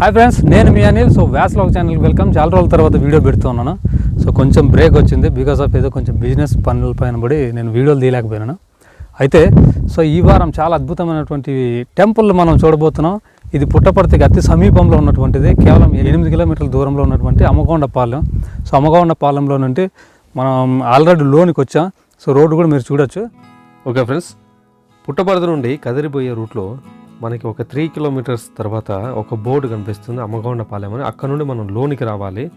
Hi friends నేను మీ Anil. So వ్యాస్లాగ్ ఛానల్కి వెల్కమ్ చాలా రోజుల తర్వాత వీడియో పెడుతున్నాను సో కొంచెం బ్రేక్ వచ్చింది బికాస్ ఆఫ్ ఏదో కొంచెం బిజినెస్ పనుల పైన పడి నేను వీడియోలు తీయలేకపోయినాను అయితే సో ఈ వారం చాలా అద్భుతమైనటువంటి టెంపుల్ మనం చూడబోతున్నాం. ఇది పుట్టపర్తికి అతి సమీపంలో ఉన్నటువంటిది. కేవలం ఎనిమిది కిలోమీటర్ల దూరంలో ఉన్నటువంటి అమ్మగొండపాలెం. సో అమ్మగొండపాలెంలో నుండి మనం ఆల్రెడీ లోనికి వచ్చాం. సో రోడ్డు కూడా మీరు చూడొచ్చు. ఓకే ఫ్రెండ్స్ పుట్టపర్తి నుండి కదిరిపోయే రూట్లో మనకి ఒక త్రీ కిలోమీటర్స్ తర్వాత ఒక బోర్డు కనిపిస్తుంది అమ్మగొండపాలెం అని. అక్కడ నుండి మనం లోనికి రావాలి.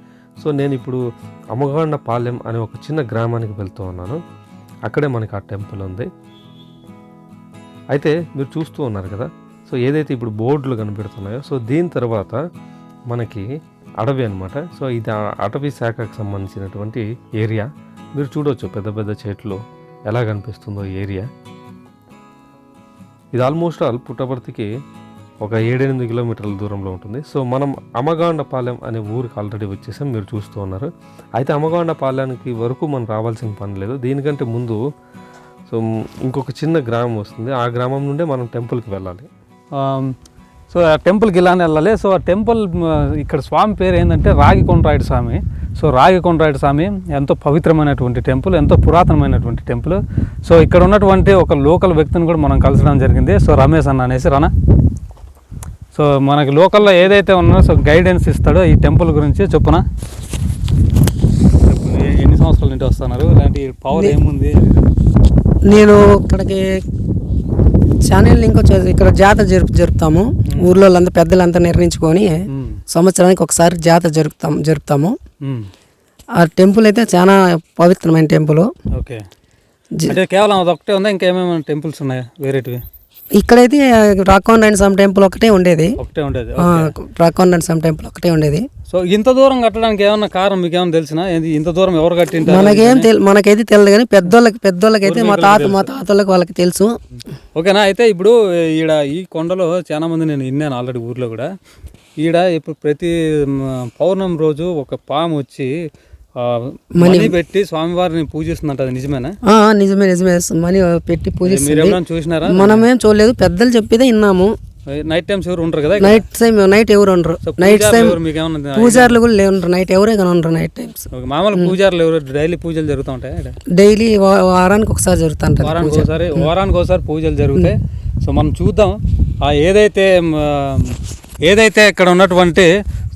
సో నేను ఇప్పుడు అమ్మగొండపాలెం అనే ఒక చిన్న గ్రామానికి వెళ్తూ ఉన్నాను. అక్కడే మనకి ఆ టెంపుల్ ఉంది. అయితే మీరు చూస్తూ ఉన్నారు కదా సో ఏదైతే ఇప్పుడు బోర్డులు కనిపెడుతున్నాయో సో దీని తర్వాత మనకి అడవి అనమాట సో ఇది అటవీ శాఖకు సంబంధించినటువంటి ఏరియా. మీరు చూడొచ్చు పెద్ద పెద్ద చెట్లు ఎలా కనిపిస్తుందో ఏరియా. ఇది ఆల్మోస్ట్ ఆల్ పుట్టపర్తికి ఒక ఏడెనిమిది కిలోమీటర్ల దూరంలో ఉంటుంది. సో మనం అమగాండపాలెం అనే ఊరికి ఆల్రెడీ వచ్చేసాం. మీరు చూస్తూ ఉన్నారు. అయితే అమగాండపాలెంకి వరకు మనం రావాల్సిన పని లేదు. దీనికంటే ముందు సో ఇంకొక చిన్న గ్రామం వస్తుంది. ఆ గ్రామం నుండే మనం టెంపుల్కి వెళ్ళాలి. సో ఆ టెంపుల్కి ఇలానే వెళ్ళాలి. సో ఆ టెంపుల్ ఇక్కడ స్వామి పేరు ఏంటంటే రాగికొండరాయుడు స్వామి. సో రాగికొండరాయుడు స్వామి ఎంతో పవిత్రమైనటువంటి టెంపుల్ ఎంతో పురాతనమైనటువంటి టెంపుల్. సో ఇక్కడ ఉన్నటువంటి ఒక లోకల్ వ్యక్తిని కూడా మనం కలిసడం జరిగింది. సో రమేష్ అన్న అనేసి రానా? సో మనకి లోకల్లో ఏదైతే ఉన్నారో సో గైడెన్స్ ఇస్తాడో ఈ టెంపుల్ గురించి చెప్పునా? ఎన్ని సంవత్సరాల నుండి వస్తున్నారు? ఇలాంటి పవర్ ఏముంది? నేను ఇక్కడికి ఛానల్ ఇంకో చే- ఇక్కడ జాతర జరుపు జరుపుతాము. ఊర్లో వాళ్ళంతా పెద్దలంతా నిర్ణయించుకొని సంవత్సరానికి ఒకసారి జాతర జరుపుతాం జరుపుతాము. ఆ టెంపుల్ అయితే చాలా పవిత్రమైన టెంపుల్. ఓకే. కేవలం అదొకటే ఉందా? ఇంకేమేమైనా టెంపుల్స్ ఉన్నాయా? వేరేటివి? ఇక్కడైతే రాకొండ అండ్ సమ్ టెంపుల్ ఒకటే ఉండేది. ఒకటే ఉండేది. ఆ, రాకొండ అండ్ సమ్ టెంపుల్ ఒకటే ఉండేది. సో ఇంత దూరం కట్టడానికి ఏమన్నా కారణం మీకు ఏమైనా తెలిసినా? ఏంది ఇంత దూరం ఎవరు కట్టింటారు మనకేం మనకైతే తెలియదు కానీ పెద్దోళ్ళకి పెద్దోళ్ళకి అయితే మా తాత మా తాతోళ్ళకి వాళ్ళకి తెలుసు. ఓకేనా? అయితే ఇప్పుడు ఈడ ఈ కొండలో చాలా మంది నేను విన్నాను ఆల్రెడీ ఊర్లో కూడా. ఈడ ఇప్పుడు ప్రతి పౌర్ణమి రోజు ఒక పాము వచ్చి మనీ పెట్టి స్వామివారిని పూజిస్తుందంట అది నిజమేనా? నిజమే నిజమే. మనీ పెట్టి పూజిస్తుంది. చూసినారా? మనమేం చూడలేదు పెద్దలు చెప్పేదే విన్నాము. నైట్ టైమ్స్ ఎవరు ఉంటారు కదా నైట్ టైం నైట్ ఎవరు ఉండరు. నైట్ టైం పూజారులు కూడా లేవు నైట్ ఎవరే కానీ ఉండరు నైట్ టైమ్స్ మామూలు పూజారులు ఎవరు డైలీ పూజలు జరుగుతూ ఉంటాయి? డైలీ వారానికి ఒకసారి జరుగుతుంటారు వారానికి ఒకసారి వారానికి ఒకసారి పూజలు జరుగుతాయి. సో మనం చూద్దాం. ఆ ఏదైతే ఏదైతే ఇక్కడ ఉన్నటువంటి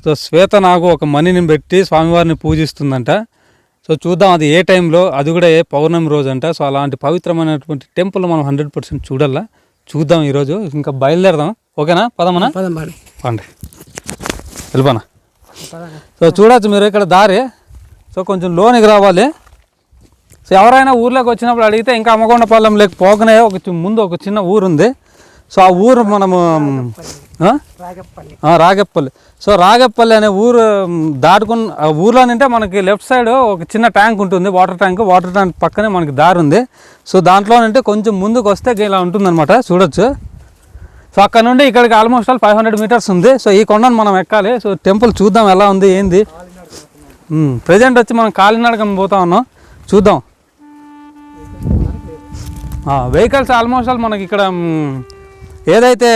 సో శ్వేతనాగు ఒక మణిని పెట్టి స్వామివారిని పూజిస్తుందంట. సో చూద్దాం అది ఏ టైంలో అది కూడా ఏ పౌర్ణమి రోజు అంట సో అలాంటి పవిత్రమైనటువంటి టెంపుల్ మనం హండ్రెడ్ పర్సెంట్ చూడాలా చూద్దాం ఈరోజు ఇంకా బయలుదేరదాం. ఓకేనా? పదమనా పదం పాడు. వెళ్ళిపోనా? సో చూడొచ్చు మీరు ఇక్కడ దారి. సో కొంచెం లోనికి రావాలి. సో ఎవరైనా ఊర్లోకి వచ్చినప్పుడు అడిగితే ఇంకా అమ్మకొండపాలెం లేక పోకనే ఒక ముందు ఒక చిన్న ఊరు ఉంది సో ఆ ఊరు మనము రాగెప్పల్లి. సో రాగెప్పల్లి అనే ఊరు మ్, దాటుకుని ఆ ఊర్లోనంటే మనకి లెఫ్ట్ సైడ్ ఒక చిన్న ట్యాంక్ ఉంటుంది వాటర్ ట్యాంక్. వాటర్ ట్యాంక్ పక్కనే మనకి దారి ఉంది. సో దాంట్లోనంటే కొంచెం ముందుకు వస్తే ఇలా ఉంటుందన్నమాట చూడొచ్చు. సో అక్కడ నుండి ఇక్కడికి almost all five hundred meters ఉంది. సో ఈ కొండను మనం ఎక్కాలి. సో టెంపుల్ చూద్దాం ఎలా ఉంది ఏంది. ప్రజెంట్ వచ్చి మనం కాలినడకం పోతా ఉన్నాం. చూద్దాం. వెహికల్స్ ఆల్మోస్ట్ ఆల్ మనకి ఇక్కడ ఏదైతే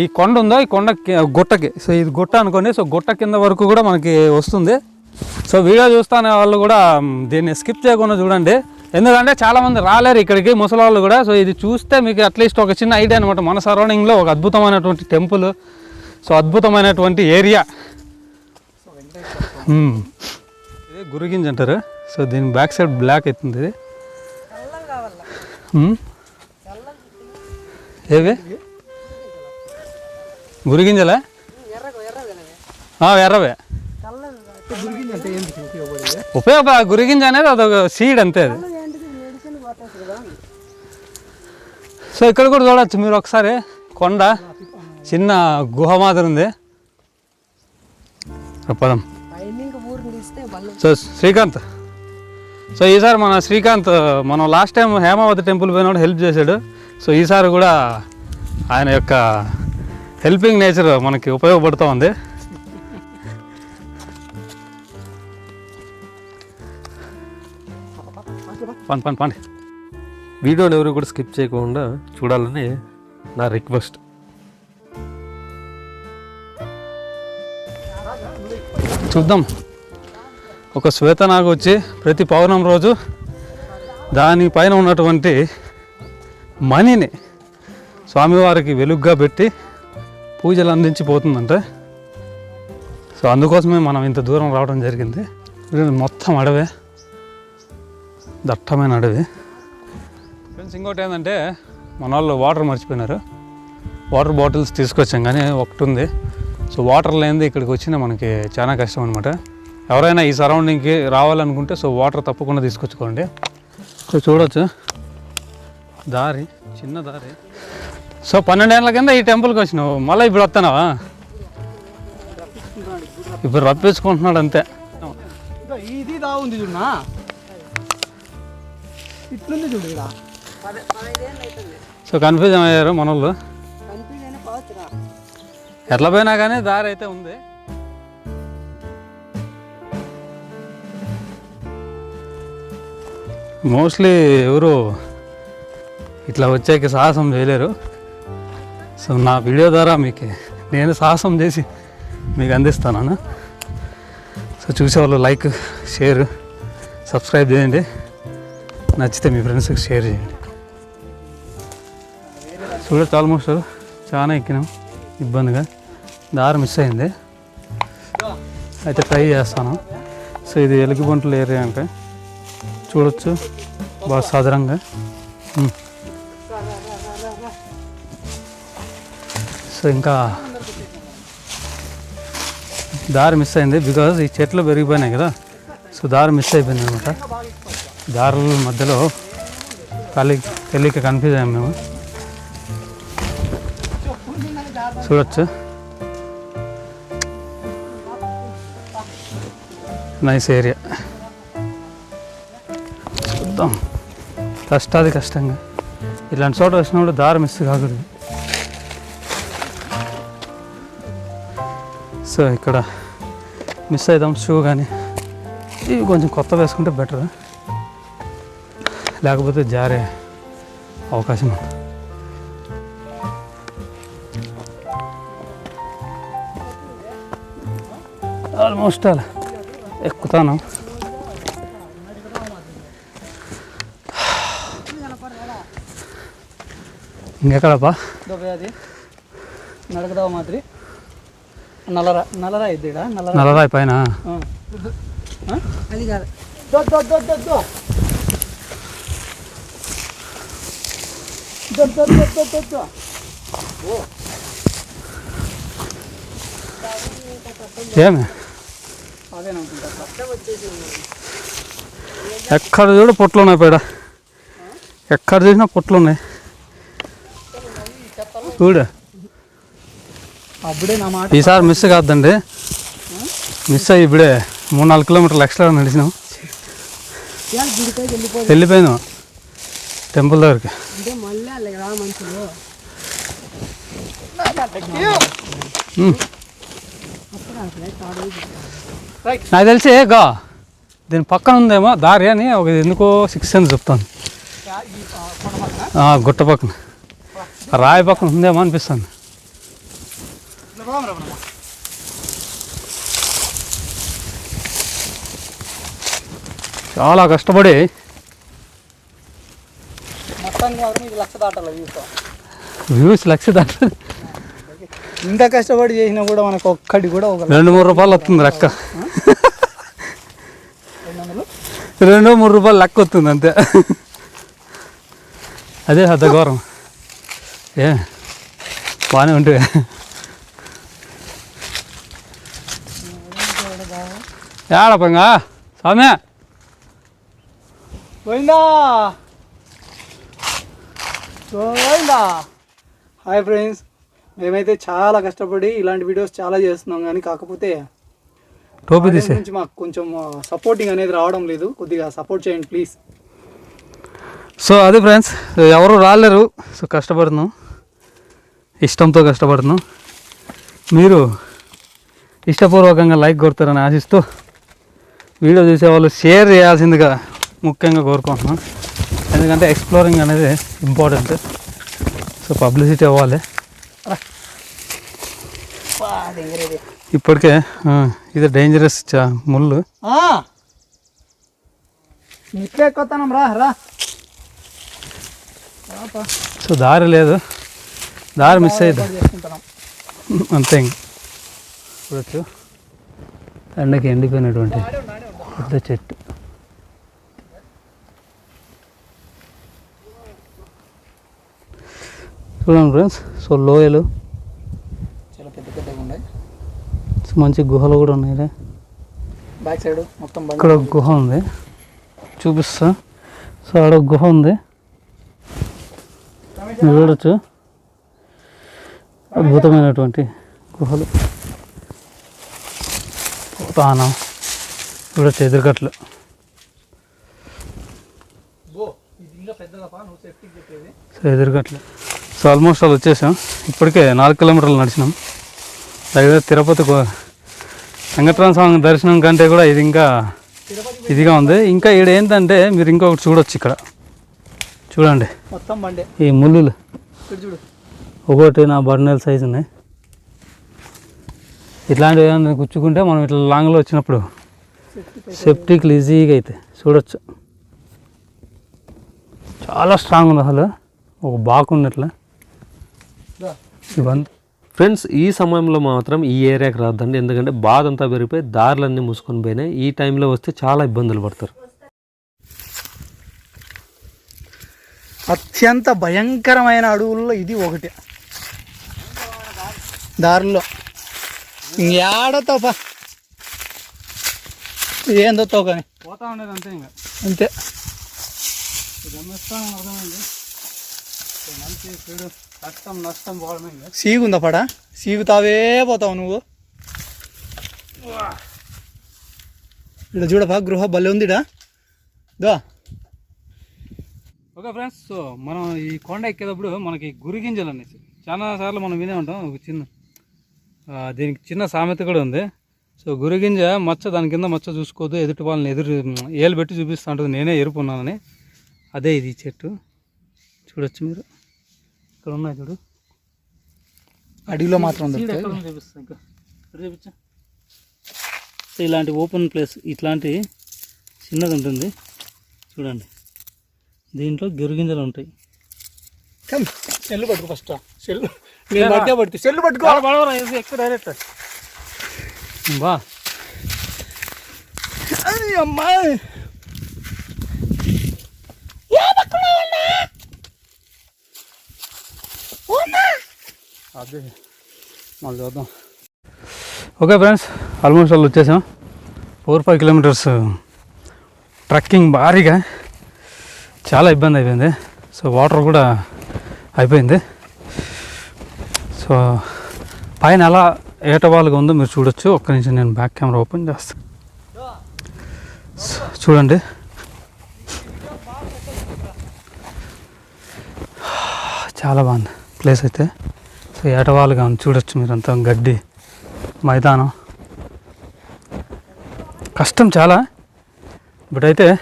ఈ కొండ ఉందో ఈ కొండ గుట్టకి. సో ఇది గుట్ట అనుకోండి. సో గుట్ట కింద వరకు కూడా మనకి వస్తుంది. సో వీడియో చూస్తానే వాళ్ళు కూడా దీన్ని స్కిప్ చేయకుండా చూడండి. ఎందుకంటే చాలామంది రాలేరు ఇక్కడికి ముసలి వాళ్ళు కూడా. సో ఇది చూస్తే మీకు అట్లీస్ట్ ఒక చిన్న ఐడియా అనమాట మన సరౌండింగ్లో ఒక అద్భుతమైనటువంటి టెంపుల్. సో అద్భుతమైనటువంటి ఏరియా. మ్. ఇది గురిగింజ అంటారు. సో దీని బ్యాక్ సైడ్ బ్లాక్ అవుతుంది. ఇది ఏవి? గురిగింజలా ఎర్రవే. ఉపయోగ గురిగింజ అనేది అదొక సీడ్ అంతే అది. సో ఇక్కడ కూడా చూడవచ్చు మీరు ఒకసారి. కొండ చిన్న గుహ మాదిరి ఉంది. పదం. సో శ్రీకాంత్. సో ఈసారి మన శ్రీకాంత్ మనం లాస్ట్ టైం హేమావతి టెంపుల్ పోయినప్పుడు హెల్ప్ చేశాడు. సో ఈసారి కూడా ఆయన యొక్క హెల్పింగ్ నేచర్ మనకి ఉపయోగపడుతూ ఉంది. పండి పండి పండి వీడియోని ఎవరు కూడా స్కిప్ చేయకుండా చూడాలని నా రిక్వెస్ట్. చూద్దాం. ఒక శ్వేతనాగు వచ్చి ప్రతి పౌర్ణమి రోజు దానిపైన ఉన్నటువంటి మణిని స్వామివారికి వెలుగ్గా పెట్టి పూజలు అందించిపోతుందంటే. సో అందుకోసమే మనం ఇంత దూరం రావడం జరిగింది. మొత్తం అడవే. దట్టమైన అడవి. ఫ్రెండ్స్ ఇంకోటి ఏంటంటే మన వాళ్ళు వాటర్ మర్చిపోయినారు. వాటర్ బాటిల్స్ తీసుకొచ్చాం కానీ ఒకటి ఉంది సో వాటర్ లేనిది ఇక్కడికి వచ్చినా మనకి చాలా కష్టం అనమాట ఎవరైనా ఈ సరౌండింగ్కి రావాలనుకుంటే సో వాటర్ తప్పకుండా తీసుకొచ్చుకోండి. సో చూడొచ్చు. దారి చిన్న దారి. సో పన్నెండేళ్ళ కింద ఈ టెంపుల్కి వచ్చినావు. మళ్ళీ ఇప్పుడు వస్తున్నావా ఇప్పుడు రప్పించుకుంటున్నాడు అంతే. ఇది దా ఉంది చూడనా ఇట్లుంది చూడు సో కన్ఫ్యూజన్ అయ్యారు మన వాళ్ళు ఎట్లా పోయినా కానీ దారి అయితే ఉంది. మోస్ట్లీ ఎవరు ఇట్లా వచ్చాక సాహసం చేయలేరు. సో నా వీడియో ద్వారా మీకు నేను సాహసం చేసి మీకు అందిస్తాను సో చూసేవాళ్ళు లైక్ షేర్ సబ్స్క్రైబ్ చేయండి. నచ్చితే మీ ఫ్రెండ్స్కి షేర్ చేయండి. చూడొచ్చు ఆల్మోస్ట్ చాలా ఎక్కినాం. ఇబ్బందిగా. దారి మిస్ అయింది. అయితే ట్రై చేస్తాను. సో ఇది ఎలుగుబంటుల ఏరియా అంటే. చూడొచ్చు. బాగా సాధారణంగా. సో ఇంకా దారి మిస్ అయింది బికాజ్ ఈ చెట్లు పెరిగిపోయినాయి కదా. సో దారి మిస్ అయిపోయింది అనమాట. దారుల మధ్యలో తల్లి తెలియక కన్ఫ్యూజ్ అయ్యాం మేము. చూడొచ్చు. Nice area. చూద్దాం. కష్టాది కష్టంగా. ఇలాంటి చోట వచ్చినప్పుడు దారి మిస్ కాకూడదు. సో ఇక్కడ మిస్ అవుదాం షూ కానీ ఇవి కొంచెం కొత్త వేసుకుంటే బెటర్ లేకపోతే జారే అవకాశం ఉంది. ఆల్మోస్ట్ అలా ఎక్కుతాను. ఇంకెక్కడప్పా అది. నడకదావ మాదిరి. నల్లర నల్లరా ఇది నల్లరా. నల్లరాయి పైన అది కాదు. ఏమి? ఎక్కడ చూడు పొట్లు ఉన్నాయి పైడ ఎక్కడ చూసినా పొట్లున్నాయి. చూడు. అప్పుడే నా మాట ఈసారి మిస్ కాదండి మిస్ అయ్యి ఇప్పుడే మూడు నాలుగు కిలోమీటర్లు ఎక్స్ట్రా నడిచినాం. వెళ్ళిపోయినాం. టెంపుల్ దగ్గరికి. నాకు తెలిసి గా దీని పక్కన ఉందేమో దారి అని ఒక ఎందుకో సిక్స్ అని చెప్తాను. ఆ, గుట్ట పక్కన. రాయి పక్కన ఉందేమో అనిపిస్తుంది. చాలా కష్టపడి లక్ష దాటాలి వ్యూస్ లక్ష దాటి ఇంత కష్టపడి చేసినా కూడా మనకు ఒక్కటి కూడా ఒక రెండు మూడు రూపాయలు వస్తుంది లెక్క. రెండు మూడు రూపాయలు లెక్క వస్తుంది అంతే. అదే పెద్ద ఘోరం. ఏ బాగానే ఉంటే. ఏడపంగా స్వామి. పోయిందా పోయిందా హాయ్ ఫ్రెండ్స్. మేమైతే చాలా కష్టపడి ఇలాంటి వీడియోస్ చాలా చేస్తున్నాం కానీ కాకపోతే టోపీ తీసే మాకు కొంచెం సపోర్టింగ్ అనేది రావడం లేదు. కొద్దిగా సపోర్ట్ చేయండి ప్లీజ్ సో అది ఫ్రెండ్స్ ఎవరు రాలేరు సో కష్టపడుతున్నాం. ఇష్టంతో కష్టపడుతున్నాం. మీరు ఇష్టపూర్వకంగా లైక్ కొడతారని ఆశిస్తూ వీడియో చూసేవాళ్ళు షేర్ చేయాల్సిందిగా ముఖ్యంగా కోరుకుంటున్నాం. ఎందుకంటే ఎక్స్ప్లోరింగ్ అనేది ఇంపార్టెంట్ సో పబ్లిసిటీ అవ్వాలి. ఇప్పటికే ఇది డేంజరస్ చా ముళ్ళు. రా రా. సో దారి లేదు. దారి మిస్ అయ్యింది అంతే ఇంక. చూడొచ్చు. ఎండకి ఎండిపోయినటువంటి పెద్ద చెట్టు. చూడండి ఫ్రెండ్స్ సో లోయలు. చాలా పెద్ద పెద్దగా ఉన్నాయి. సో మంచి గుహలు కూడా ఉన్నాయి రే. బ్యాక్ సైడ్ మొత్తం ఇక్కడ గుహ ఉంది. చూపిస్తా. సో ఆడ ఒక గుహ ఉంది. మీరు చూడొచ్చు అద్భుతమైనటువంటి గుహలు. తానం. చూడొచ్చు ఎదురుగట్లు సో ఎదురుగట్లు సో ఆల్మోస్ట్ అలా వచ్చేసాం. ఇప్పటికే నాలుగు కిలోమీటర్లు నడిచినాం. దగ్గర తిరుపతి వెంకటరామ స్వామి దర్శనం కంటే కూడా ఇది ఇంకా ఇదిగా ఉంది. ఇంకా ఇక్కడ ఏంటంటే మీరు ఇంకొకటి చూడొచ్చు ఇక్కడ. చూడండి. మొత్తం బండే. ఈ ముళ్ళులు. ఇక్కడ చూడు. ఒకటి నా బర్నెల్ సైజు ఉన్నాయి. ఇట్లాంటివి ఏమైనా గుచ్చుకుంటే మనం ఇట్లా లాంగ్లో వచ్చినప్పుడు సెప్టిక్లు ఈజీగా అయితే చూడొచ్చు. చాలా స్ట్రాంగ్ ఉంది అసలు. ఒక బాగున్నట్లు ఇవంతా ఫ్రెండ్స్ ఈ సమయంలో మాత్రం ఈ ఏరియాకి రాద్దండి. ఎందుకంటే బాధ అంతా పెరిగిపోయి దారులన్నీ మూసుకొని పోయినాయి. ఈ టైంలో వస్తే చాలా ఇబ్బందులు పడతారు. అత్యంత భయంకరమైన అడవుల్లో ఇది ఒకటి. దారిలో. ఇంకేడతావు పా ఏందో కానీ పోతా ఉండేది అంతే ఇంకా. అంతే. గమనిస్తాం అర్థమైంది. మంచి చెడు కష్టం నష్టం పోవడమే ఇంకా. సీగుందా పడా? సీగుతావే పోతావు నువ్వు. ఇక్కడ చూడపా గృహ భలే ఉందిడా? దా. ఓకే ఫ్రెండ్స్ సో మనం ఈ కొండ ఎక్కేటప్పుడు మనకి గురిగింజలు అనేసి చాలా సార్లు మనం వినే ఉంటాం ఒక చిన్న దీనికి చిన్న సామెత కూడా ఉంది. సో గురిగింజ మచ్చ దాని కింద మచ్చ చూసుకోవద్దు ఎదుటి వాళ్ళని ఎదురు ఏలు పెట్టి చూపిస్తూ ఉంటుంది నేనే ఎరుపున్నానని అదే ఇది చెట్టు. చూడొచ్చు మీరు. ఇక్కడ ఉన్నాయి చూడు. అడవిలో మాత్రం సీడ్ దొరుకుతాయి. ఎక్కడ ఉందో చూపిస్తా ఇంకా. చూపించా ఇలాంటి ఓపెన్ ప్లేస్ ఇట్లాంటి చిన్నది ఉంటుంది. చూడండి. దీంట్లో గిరిగింజలు ఉంటాయి. సెల్లు పట్టుకో ఫస్ట్. సెల్లు నేను పట్టే పడుతుంది సెల్లు పట్టుకో. ఎక్కువ డైరెక్ట్ బా. అది అమ్మా. అదే మళ్ళీ చూద్దాం. ఓకే ఫ్రెండ్స్ ఆల్మోస్ట్ వాళ్ళు వచ్చేసాం. ఫోర్ ఫైవ్ కిలోమీటర్స్ ట్రక్కింగ్ భారీగా. చాలా ఇబ్బంది అయిపోయింది. సో వాటర్ కూడా అయిపోయింది. సో పైన ఎలా ఏటవాలుగా ఉందో మీరు చూడొచ్చు. ఒక్క నిమిషం నేను బ్యాక్ కెమెరా ఓపెన్ చేస్తాను సో, చూడండి. చాలా బాగుంది ప్లేస్ అయితే. సో ఏటవాలుగా ఉంది. చూడొచ్చు మీరంతా. గడ్డి మైదానం. కష్టం చాలా. బట్ అయితే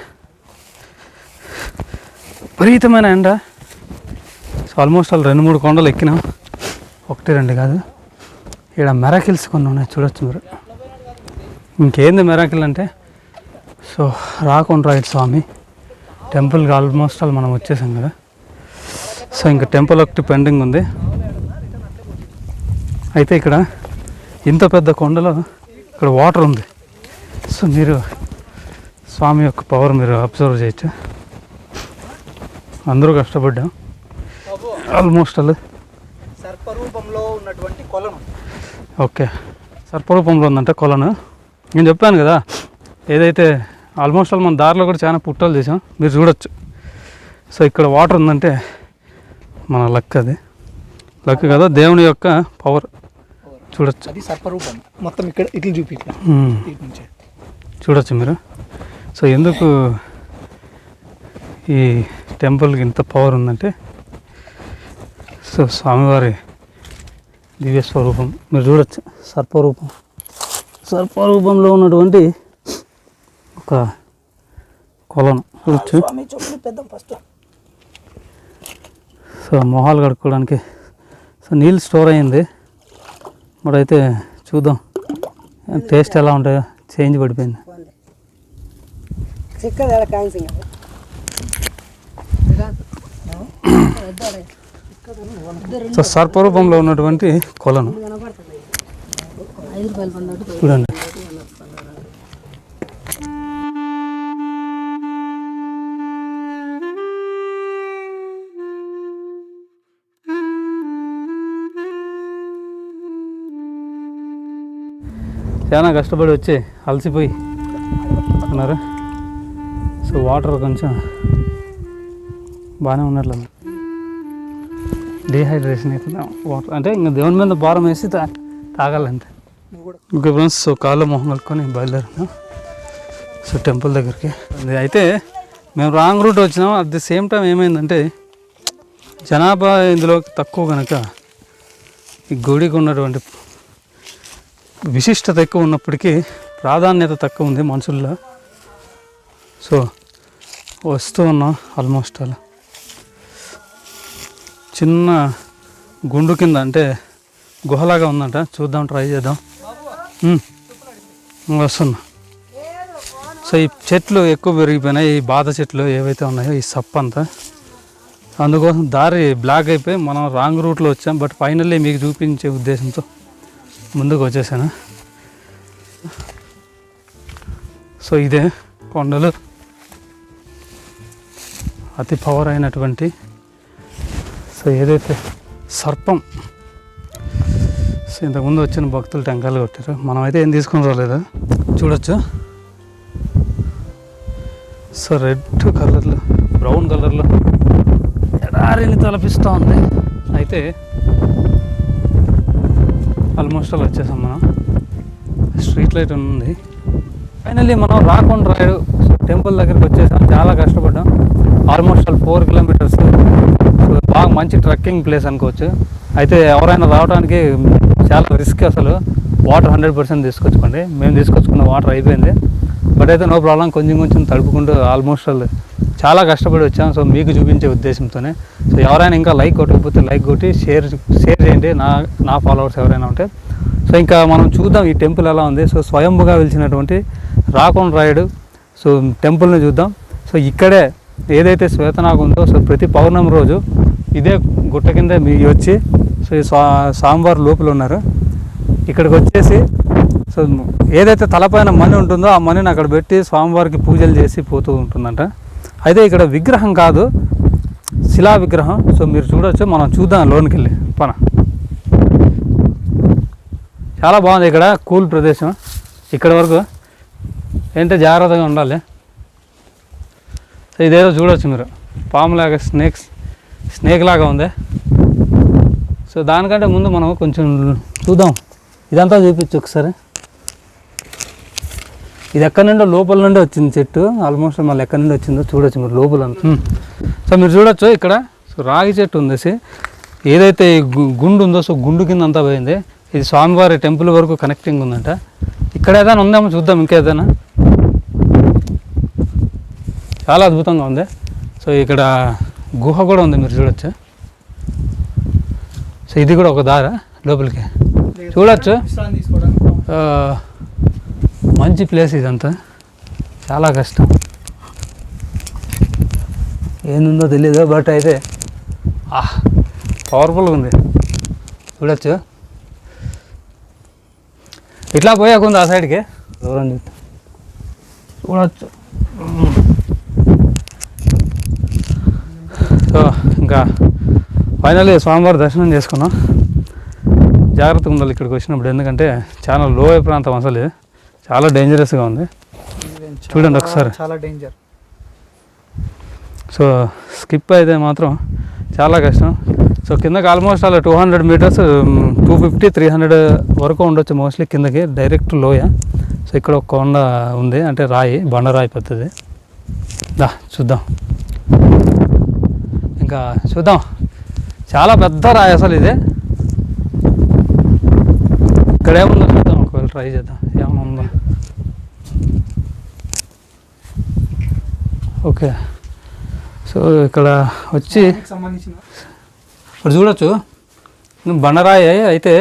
విపరీతమైన ఎండ. సో ఆల్మోస్ట్ వాళ్ళు రెండు మూడు కొండలు ఎక్కినాం. ఒకటి రెండు కాదు. ఇక్కడ మెరాకిల్స్ కొన్ని ఉన్నాయి చూడొచ్చు మీరు. ఇంకేంది మెరాకిల్ అంటే? సో రాకొండ్రాయుడు స్వామి. టెంపుల్కి ఆల్మోస్ట్ ఆల్ మనం వచ్చేసాం కదా. సో ఇంకా టెంపుల్ ఒకటి పెండింగ్ ఉంది. అయితే ఇక్కడ ఇంత పెద్ద కొండలో ఇక్కడ వాటర్ ఉంది. సో మీరు స్వామి యొక్క పవర్ మీరు అబ్జర్వ్ చేయొచ్చు. అందరూ కష్టపడ్డాం. ఆల్మోస్ట్ అలా. సర్పరూపంలో ఉన్నటువంటి కొలను. ఓకే. సర్పరూపంలో ఉందంటే కొలను. నేను చెప్పాను కదా ఏదైతే ఆల్మోస్ట్ ఆల్ మన దారిలో కూడా చాలా పుట్టలు చేసాం మీరు చూడొచ్చు. సో ఇక్కడ వాటర్ ఉందంటే మన లక్ అది. లక్ కదా దేవుని యొక్క పవర్ చూడొచ్చు. అది సర్పరూపం. మొత్తం ఇక్కడ ఇట్లా చూపి చూడొచ్చు మీరు. సో ఎందుకు ఈ టెంపుల్కి ఇంత పవర్ ఉందంటే సో స్వామివారి దివ్య స్వరూపం. మీరు చూడొచ్చు సర్పరూపం. సర్పరూపంలో ఉన్నటువంటి ఒక కొలను. చూడొచ్చు. సో మొహాలు కడుక్కోవడానికి సో నీళ్ళు స్టోర్ అయ్యింది. మరి అయితే చూద్దాం. టేస్ట్ ఎలా ఉంటాయో చేంజ్ పడిపోయింది. సో సర్పరూపంలో ఉన్నటువంటి కొలను. చూడండి. చాలా కష్టపడి వచ్చి అలసిపోయి ఉన్నారు. సో వాటర్ కొంచెం బాగానే ఉన్నట్లు డిహైడ్రేషన్ అవుతుంది వాటర్ అంటే ఇంకా దేవుని మీద భారం వేసి తా తాగాలంతే. ఓకే ఫ్రెండ్స్ సో కాళ్ళు మొహం కలుపుకొని బయలుదేరినాం సో టెంపుల్ దగ్గరికి. అయితే మేము రాంగ్ రూట్ వచ్చినాం. అట్ ది సేమ్ టైం ఏమైందంటే జనాభా ఇందులో తక్కువ కనుక ఈ గుడికి ఉన్నటువంటి విశిష్టత ఎక్కువ ఉన్నప్పటికీ ప్రాధాన్యత తక్కువ ఉంది మనుషుల్లో. సో వస్తూ ఉన్నాం ఆల్మోస్ట్ అలా. చిన్న గుండు కింద అంటే గుహలాగా ఉందంట. చూద్దాం ట్రై చేద్దాం. వస్తున్నా. సో ఈ చెట్లు ఎక్కువ పెరిగిపోయినాయి. ఈ బాధ చెట్లు ఏవైతే ఉన్నాయో ఈ సప్ అంతా. అందుకోసం దారి బ్లాక్ అయిపోయి మనం రాంగ్ రూట్లో వచ్చాం. బట్ ఫైనల్లీ మీకు చూపించే ఉద్దేశంతో ముందుకు వచ్చేసాను. సో ఇదే కొండలు. అతి పవర్ అయినటువంటి సో ఏదైతే సర్పం సో ఇంతకుముందు వచ్చిన భక్తులు టెంకాయలు కొట్టారు. మనమైతే ఏం తీసుకుని రాలేదు? చూడొచ్చు. సో రెడ్ కలర్లో బ్రౌన్ కలర్లో ఎడారిని తలపిస్తూ ఉంది అయితే ఆల్మోస్ట్ అలా వచ్చేసాం మనం. స్ట్రీట్ లైట్ ఉంది. ఫైనల్లీ మనం రాకుండా రాయడు టెంపుల్ దగ్గరికి వచ్చేసాం. చాలా కష్టపడ్డాం. ఆల్మోస్ట్ ఆల్ ఫోర్ కిలోమీటర్స్ బాగా మంచి ట్రెక్కింగ్ ప్లేస్ అనుకోవచ్చు. అయితే ఎవరైనా రావడానికి చాలా రిస్క్ అసలు. వాటర్ హండ్రెడ్ పర్సెంట్ తీసుకొచ్చుకోండి. మేము తీసుకొచ్చుకున్న వాటర్ అయిపోయింది. బట్ అయితే నో ప్రాబ్లం కొంచెం కొంచెం తడుపుకుంటూ ఆల్మోస్ట్ చాలా కష్టపడి వచ్చాం. సో మీకు చూపించే ఉద్దేశంతోనే. సో ఎవరైనా ఇంకా లైక్ కొట్టకపోతే లైక్ కొట్టి షేర్ షేర్ చేయండి. నా నా ఫాలోవర్స్ ఎవరైనా ఉంటే. సో ఇంకా మనం చూద్దాం ఈ టెంపుల్ ఎలా ఉంది. సో స్వయంభుగా వెలిచినటువంటి రాకొండ రాయుడు. సో టెంపుల్ని చూద్దాం. సో ఇక్కడే ఏదైతే శ్వేతనాగం ఉందో సో ప్రతి పౌర్ణమి రోజు ఇదే గుట్ట కింద మీ వచ్చి సో ఈ స్వా స్వామివారు లోపల ఉన్నారు. ఇక్కడికి వచ్చేసి సో ఏదైతే తలపైన మణి ఉంటుందో ఆ మణిని అక్కడ పెట్టి స్వామివారికి పూజలు చేసి పోతూ ఉంటుందంట. అయితే ఇక్కడ విగ్రహం కాదు శిలా విగ్రహం. సో మీరు చూడవచ్చు మనం చూద్దాం లోనికి వెళ్ళి పన చాలా బాగుంది ఇక్కడ కూల్ ప్రదేశం. ఇక్కడ వరకు ఏంటంటే జాగ్రత్తగా ఉండాలి. సో ఇదేదో చూడవచ్చు మీరు. పాములాగా స్నేక్స్. స్నేక్ లాగా ఉంది. సో దానికంటే ముందు మనం కొంచెం చూద్దాం. ఇదంతా చూపించు ఒకసారి. ఇది ఎక్కడి నుండో లోపల నుండి వచ్చింది చెట్టు. ఆల్మోస్ట్ మళ్ళీ ఎక్కడి నుండి వచ్చిందో చూడొచ్చు మీరు లోపల. సో మీరు చూడొచ్చు ఇక్కడ. సో రాగి చెట్టు ఉంది సి. ఏదైతే గుండు ఉందో సో గుండు కింద అంతా పోయింది. ఇది స్వామివారి టెంపుల్ వరకు కనెక్టింగ్ ఉందంట. ఇక్కడ ఏదైనా ఉందేమో చూద్దాం ఇంకేదైనా. చాలా అద్భుతంగా ఉంది. సో ఇక్కడ గుహ కూడా ఉంది మీరు చూడొచ్చు. సో ఇది కూడా ఒక దార లోపలికి. చూడొచ్చు. మంచి ప్లేస్ ఇదంతా. చాలా కష్టం. ఏందో తెలియదు బట్ అయితే పవర్ఫుల్గా ఉంది. చూడొచ్చు. ఇట్లా పోయాక ఉంది ఆ సైడ్కి దూరం చూడొచ్చు. సో ఇంకా ఫైనల్లీ స్వామివారి దర్శనం చేసుకున్నాం. జాగ్రత్తగా ఉండాలి ఇక్కడికి వచ్చినప్పుడు ఎందుకంటే చాలా లోయ ప్రాంతం అసలు. చాలా డేంజరస్గా ఉంది. చూడండి ఒకసారి. చాలా డేంజర్ సో స్కిప్ అయితే మాత్రం చాలా కష్టం. సో కిందకి ఆల్మోస్ట్ అలా two hundred meters two fifty three hundred వరకు ఉండొచ్చు మోస్ట్లీ కిందకి డైరెక్ట్ లోయ. సో ఇక్కడ ఒక కొండ ఉంది అంటే రాయి బండరాయి పెద్దది. దా చూద్దాం. ఇంకా చూద్దాం. చాలా పెద్ద రాయి అసలు ఇది. ఇక్కడ ఏముందో చూద్దాం ఒకవేళ ట్రై చేద్దాం. ఏమైనా ఉందో. ఓకే. సో ఇక్కడ వచ్చి ఇక్కడ చూడొచ్చు. బండరాయి అయితే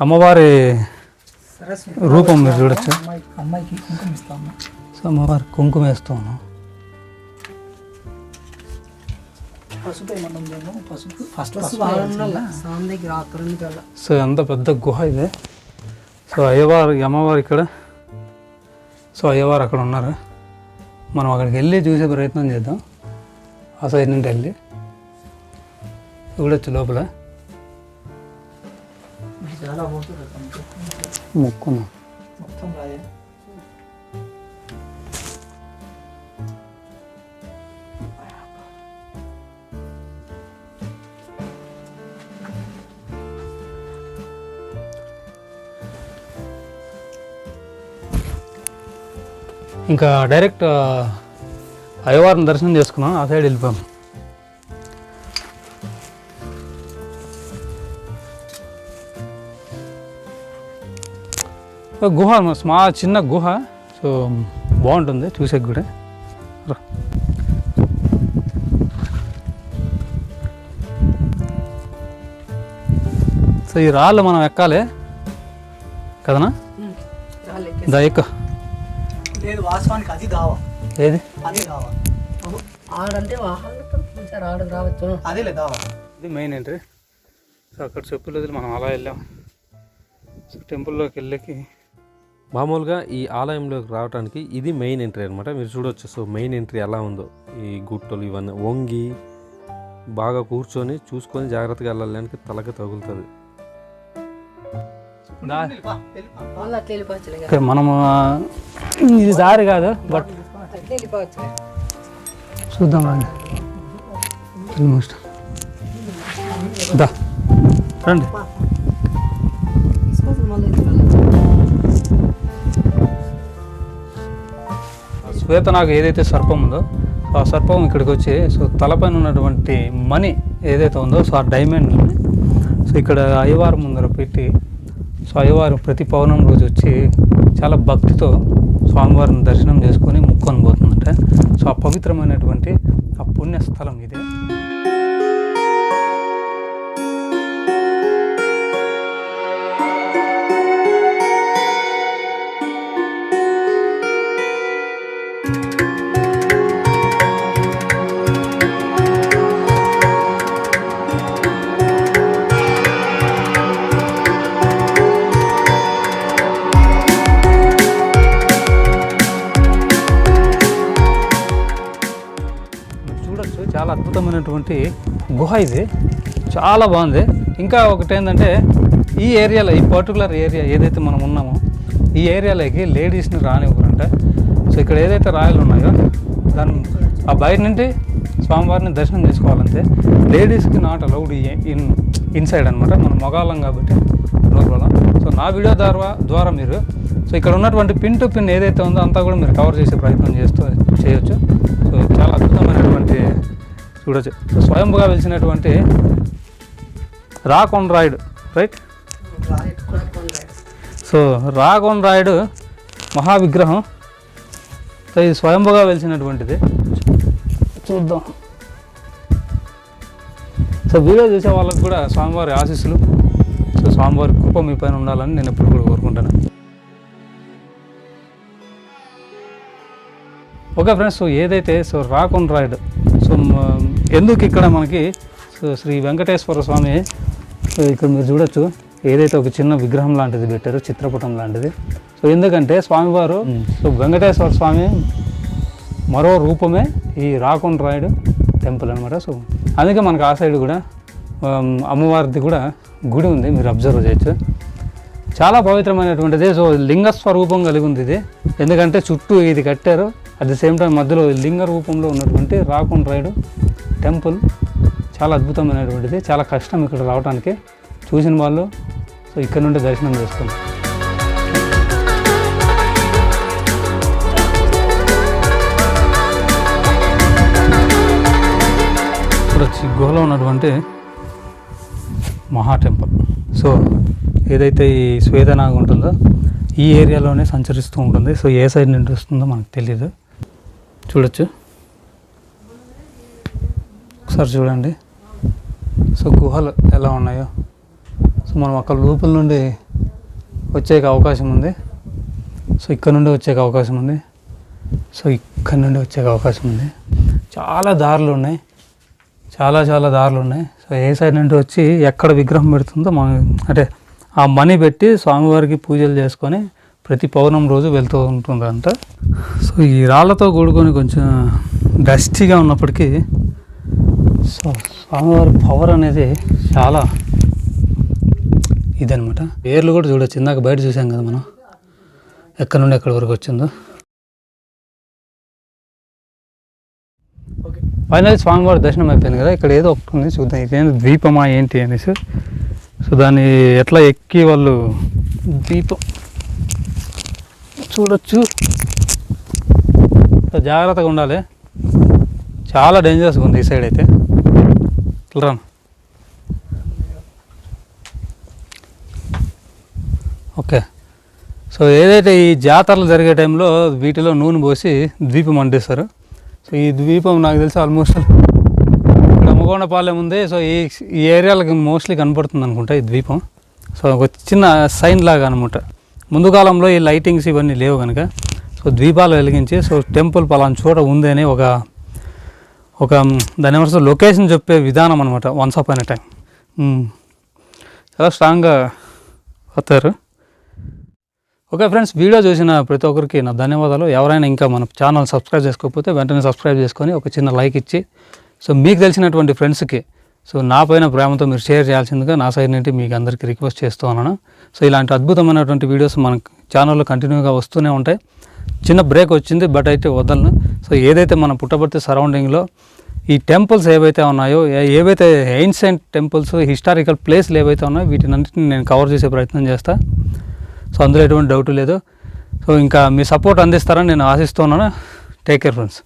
అమ్మవారి రూపం మీరు చూడొచ్చు. అమ్మాయికి కుంకుమ ఇస్తాము. సో అమ్మవారి కుంకుమ వేస్తూ ఉన్నాం పసుపు ఏమన్నా ఉందేమో పసుపు ఫస్ట్ పసుపు స్నానం దగ్గర అక్కడ ఉంది కదా. సో ఎంత పెద్ద గుహ ఇది? సో అయ్యవారు అమ్మవారు ఇక్కడ. సో అయ్యవారు అక్కడ ఉన్నారు. మనం అక్కడికి వెళ్ళి చూసే ప్రయత్నం చేద్దాం. ఆ సైడ్ నుండి వెళ్ళి. చూడొచ్చు లోపల. మొక్కున్నాం. ఇంకా డైరెక్ట్ అయ్యవారిని దర్శనం చేసుకున్నాం. ఆ సైడ్ వెళ్ళిపోయాం. గుహ మా చిన్న గుహ. సో బాగుంటుంది చూసే కూడా. సో ఈ రాళ్ళు మనం ఎక్కాలి. కదనా? దా ఎక్క. లేదు వాస్తవానికి అది దావా. ఏది? అది దావా. ఆడంటే వాహనం ఆడకు రావచ్చు. అదేలే దావా. ఇది మెయిన్ ఎంట్రీ సో అక్కడ చెప్పులు వదిలి మనం అలా వెళ్ళాం. సో టెంపుల్లోకి వెళ్ళకి మామూలుగా ఈ ఆలయంలోకి రావడానికి ఇది మెయిన్ ఎంట్రీ అనమాట మీరు చూడొచ్చు. సో మెయిన్ ఎంట్రీ ఎలా ఉందో. ఈ గుట్టలు ఇవన్నీ వంగి బాగా కూర్చొని చూసుకొని జాగ్రత్తగా వెళ్ళడానికి తలకి తగులుతుంది. మనము ఇది దారి కాదు బట్ చూద్దాం ఆల్మోస్ట్ దా. రండి. ఆ శ్వేతనాగ ఏదైతే సర్పం ఉందో ఆ సర్పం ఇక్కడికి వచ్చి సో తలపైన ఉన్నటువంటి మనీ ఏదైతే ఉందో సో ఆ డైమండ్ సో ఇక్కడ అయ్యవారం ముందర పెట్టి సో అయ్యవారు ప్రతి పౌర్ణం రోజు వచ్చి చాలా భక్తితో స్వామివారిని దర్శనం చేసుకొని ముక్కొని పోతుందంట. సో ఆ పవిత్రమైనటువంటి ఆ పుణ్య స్థలం ఇదే. చాలా గుహ ఇది. చాలా బాగుంది. ఇంకా ఒకటి ఏంటంటే ఈ ఏరియాలో ఈ పర్టికులర్ ఏరియా ఏదైతే మనం ఉన్నామో ఈ ఏరియాలోకి లేడీస్ని రానివ్వరంట. సో ఇక్కడ ఏదైతే రాయలు ఉన్నాయో దాని ఆ బయట నుండి స్వామివారిని దర్శనం చేసుకోవాలంటే లేడీస్కి నాట్ అలౌడ్ ఇన్ ఇన్సైడ్ అనమాట మనం మగాళ్ళం కాబట్టి. నో సో నా వీడియో ద్వారా ద్వారా మీరు సో ఇక్కడ ఉన్నటువంటి పిన్ టు పిన్ ఏదైతే ఉందో అంతా కూడా మీరు కవర్ చేసే ప్రయత్నం చేస్తూ చేయొచ్చు. సో చాలా అద్భుతమైనటువంటి చూడొచ్చు. స్వయంగా వెలిసినటువంటి రాకొండ రాయుడు రైట్ సో రాఘవన్ రాయుడు మహావిగ్రహం. సో ఇది స్వయంభుగా వెలిసినటువంటిది. చూద్దాం. సో వీడియో చూసే వాళ్ళకు కూడా స్వామివారి ఆశీస్సులు. సో స్వామివారి కృప మీ పైన ఉండాలని నేను ఎప్పుడు కూడా కోరుకుంటాను. ఓకే ఫ్రెండ్స్ సో ఏదైతే సో రాకొండ రాయుడు సో ఎందుకు ఇక్కడ మనకి శ్రీ వెంకటేశ్వర స్వామి ఇక్కడ మీరు చూడొచ్చు ఏదైతే ఒక చిన్న విగ్రహం లాంటిది పెట్టారు చిత్రపటం లాంటిది. సో ఎందుకంటే స్వామివారు సో వెంకటేశ్వర స్వామి మరో రూపమే ఈ రాకొండ రాయుడు టెంపుల్ అనమాట సో అందుకే మనకు ఆ సైడ్ కూడా అమ్మవారిది కూడా గుడి ఉంది మీరు అబ్జర్వ్ చేయొచ్చు. చాలా పవిత్రమైనటువంటిది సో లింగ స్వరూపం కలిగి ఉంది ఇది. ఎందుకంటే చుట్టూ ఇది కట్టారు అట్ ది సేమ్ టైం మధ్యలో లింగ రూపంలో ఉన్నటువంటి రాకొండ రాయుడు టెంపుల్ చాలా అద్భుతమైనటువంటిది చాలా కష్టం ఇక్కడ రావడానికి చూసిన వాళ్ళు సో ఇక్కడ నుండి దర్శనం చేసుకుంటారు ఇప్పుడు గుహలో ఉన్నటువంటి మహా టెంపుల్ సో ఏదైతే ఈ స్వేదనాగ ఉంటుందో ఈ ఏరియాలోనే సంచరిస్తూ ఉంటుంది. సో ఏ సైడ్ నుండి వస్తుందో మనకు తెలియదు చూడొచ్చు. ఒకసారి చూడండి. సో గుహలు ఎలా ఉన్నాయో. సో మనం అక్కడ లోపల నుండి వచ్చే అవకాశం ఉంది. సో ఇక్కడ నుండి వచ్చే అవకాశం ఉంది. సో ఇక్కడ నుండి వచ్చే అవకాశం ఉంది. చాలా దారులు ఉన్నాయి. చాలా చాలా దారులు ఉన్నాయి. సో ఏ సైడ్ నుండి వచ్చి ఎక్కడ విగ్రహం పెడుతుందో మనం అంటే ఆ మనీ పెట్టి స్వామివారికి పూజలు చేసుకొని ప్రతి పౌర్ణం రోజు వెళ్తూ ఉంటుందంట. సో ఈ రాళ్ళతో కూడుకొని కొంచెం డస్టీగా ఉన్నప్పటికీ సో స్వామివారి పవర్ అనేది చాలా ఇదనమాట పేర్లు కూడా చూడొచ్చు. ఇందాక బయట చూసాం కదా మనం. ఎక్కడి నుండి ఎక్కడి వరకు వచ్చిందో. ఫైనల్ స్వామివారి దర్శనం అయిపోయింది కదా. ఇక్కడ ఏదో ఒకటి ఉంది. చూద్దాం. ఇదేంటి ద్వీపమా ఏంటి అనేసి. సో దాన్ని ఎట్లా ఎక్కి వాళ్ళు ద్వీపం. చూడొచ్చు. జాగ్రత్తగా ఉండాలి. చాలా డేంజరస్గా ఉంది ఈ సైడ్ అయితే. రాను ఓకే సో ఏదైతే ఈ జాతరలు జరిగే టైంలో వీటిలో నూనె పోసి ద్వీపం అంటిస్తారు. సో ఈ ద్వీపం నాకు తెలిసి ఆల్మోస్ట్ ఇక్కడ అమ్మగొండపాలెం ఉంది. సో ఈ ఈ ఏరియాలకి మోస్ట్లీ కనపడుతుంది అనుకుంటా ఈ ద్వీపం. సో ఒక చిన్న సైన్ లాగా అనమాట ముందు కాలంలో ఈ లైటింగ్స్ ఇవన్నీ లేవు కనుక సో ద్వీపాలు వెలిగించి సో టెంపుల్ పలానా చోట ఉంది అని ఒక ఒక దాని ఏమంటారు లొకేషన్ చెప్పే విధానం అనమాట వన్స్ అప్ అయిన టైం చాలా స్ట్రాంగ్గా వస్తారు ఓకే ఫ్రెండ్స్ వీడియో చూసిన ప్రతి ఒక్కరికి నా ధన్యవాదాలు. ఎవరైనా ఇంకా మన ఛానల్ సబ్స్క్రైబ్ చేసుకోకపోతే వెంటనే సబ్స్క్రైబ్ చేసుకొని ఒక చిన్న లైక్ ఇచ్చి సో మీకు తెలిసినటువంటి ఫ్రెండ్స్కి సో నా పైన ప్రేమతో మీరు షేర్ చేయాల్సిందిగా నా సైడ్ నుండి మీకు అందరికీ రిక్వెస్ట్ చేస్తూ ఉన్నాను. సో ఇలాంటి అద్భుతమైనటువంటి వీడియోస్ మన ఛానల్లో కంటిన్యూగా వస్తూనే ఉంటాయి. చిన్న బ్రేక్ వచ్చింది బట్ అయితే వదలను. సో ఏదైతే మన పుట్టపర్తి సరౌండింగ్లో ఈ టెంపుల్స్ ఏవైతే ఉన్నాయో ఏవైతే ఏన్షియంట్ టెంపుల్స్ హిస్టారికల్ ప్లేస్లు ఏవైతే ఉన్నాయో వీటినన్నింటిని నేను కవర్ చేసే ప్రయత్నం చేస్తా. సో అందులో ఎటువంటి డౌట్ లేదు. సో ఇంకా మీ సపోర్ట్ అందిస్తారని నేను ఆశిస్తున్నాను. Take care friends.